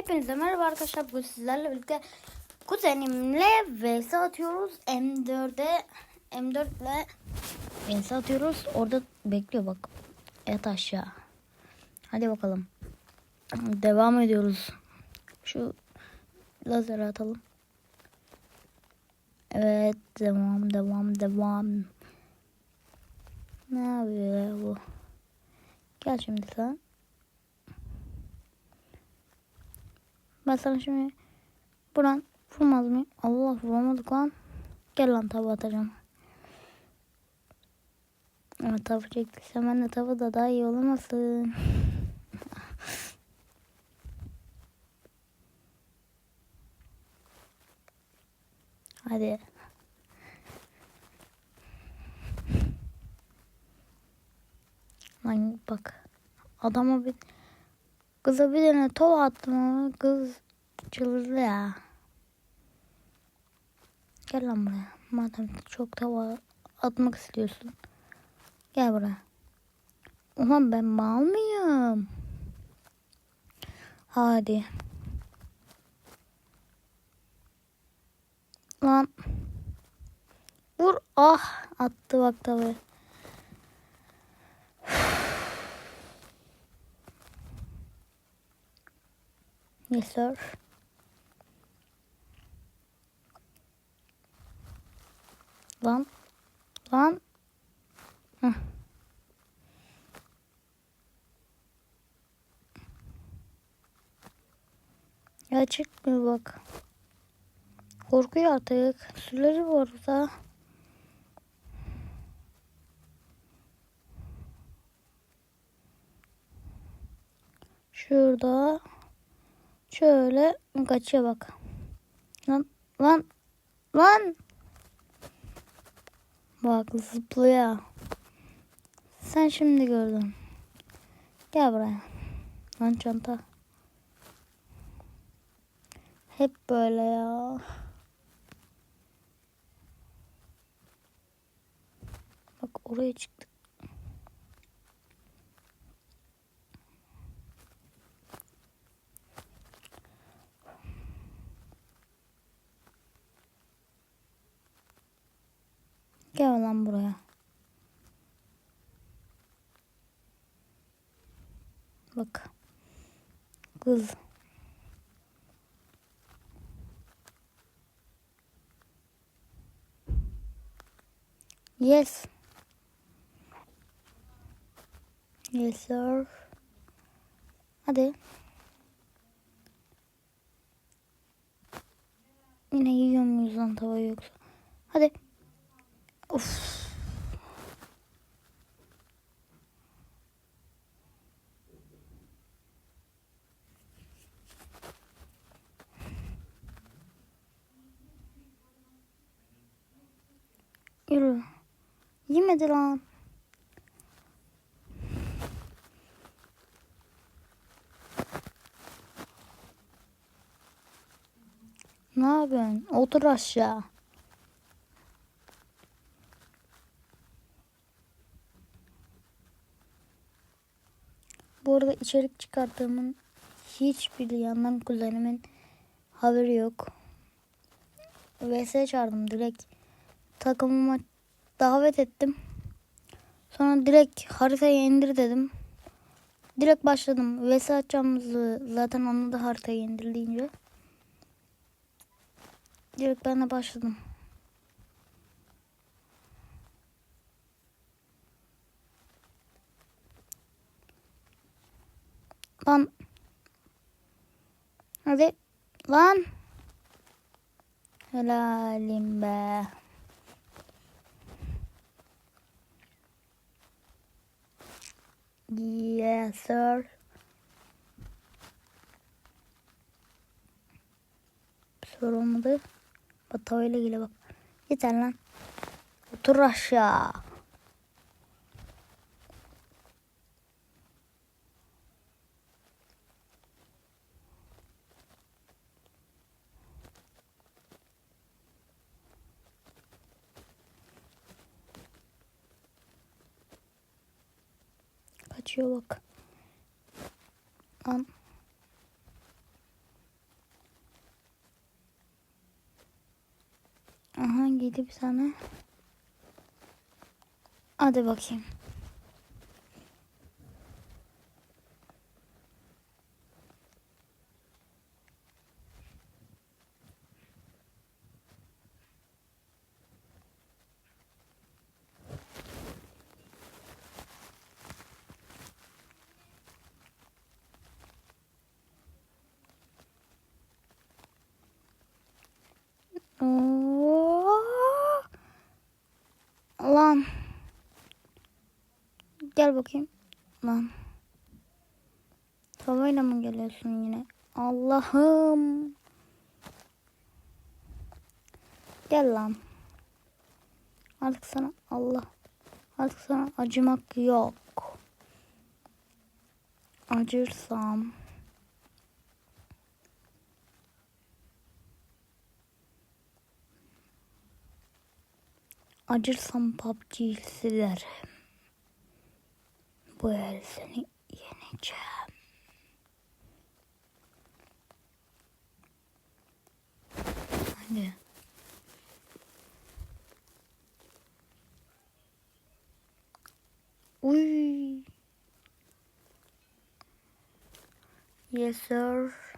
Hepinize merhaba arkadaşlar. Bugün sizlerle birlikte kuzenimle vs atıyoruz. M4'e M4 ile vs atıyoruz. Orada bekliyor bak. Et aşağı. Hadi bakalım. Devam ediyoruz. Şu lazeri atalım. Evet devam devam devam. Ne yapıyor ya bu? Gel şimdi sen. Ben sana şimdi buran vurmaz mıyım? Allah vuramadık lan. Gel lan tava atacağım. Ama tava çektiyse ben de tava da daha iyi olamasın. Hadi. Lan bak. Adama bir kıza bir tane tava attım ama kız çıldırdı ya. Gel lan buraya. Madem çok tava atmak istiyorsun. Gel buraya. Ulan ben mal mıyım? Hadi. Lan. Vur. Ah. Attı bak tavayı. Yes sir. Lan. Lan. Heh. Ya çıkmıyor bak. Korkuyor artık. Sürleri var orada. Şurada. Şöyle kaçıyor bak. Lan lan lan. Bak zıplıyor. Sen şimdi gördün. Gel buraya. Lan çanta. Hep böyle ya. Bak oraya çıktık. Gel lan buraya. Bak. Kız. Yes. Yes sir. Hadi. Yine yiyor muyuz lan tavayı yoksa? Hadi. Of. Yürü. Yemedi lan. Ne yapıyorsun? Otur aşağı. Bu arada içerik çıkarttığımın hiçbir yandan kuzenimin haberi yok. VS çağırdım direkt. Takımıma davet ettim. Sonra direkt haritayı indir dedim. Direkt başladım. VS açacağımızı zaten da haritayı indir deyince. Direkt ben de başladım. Lan. Hadi. Lan. Helalim be. Yes sir. Bir soru olmadı. Batavayla gele bak. Yeter lan. Otur aşağı. geçiyor bak. Lan. Aha gidip sana. Hadi bakayım. Lan. Gel bakayım. Lan. Tavayla mı geliyorsun yine? Allah'ım. Gel lan. Artık sana Allah. Artık sana acımak yok. Acırsam. Acırsam PUBG'yi silerim. Bu el seni yeneceğim. Hadi. Uy. Yes sir.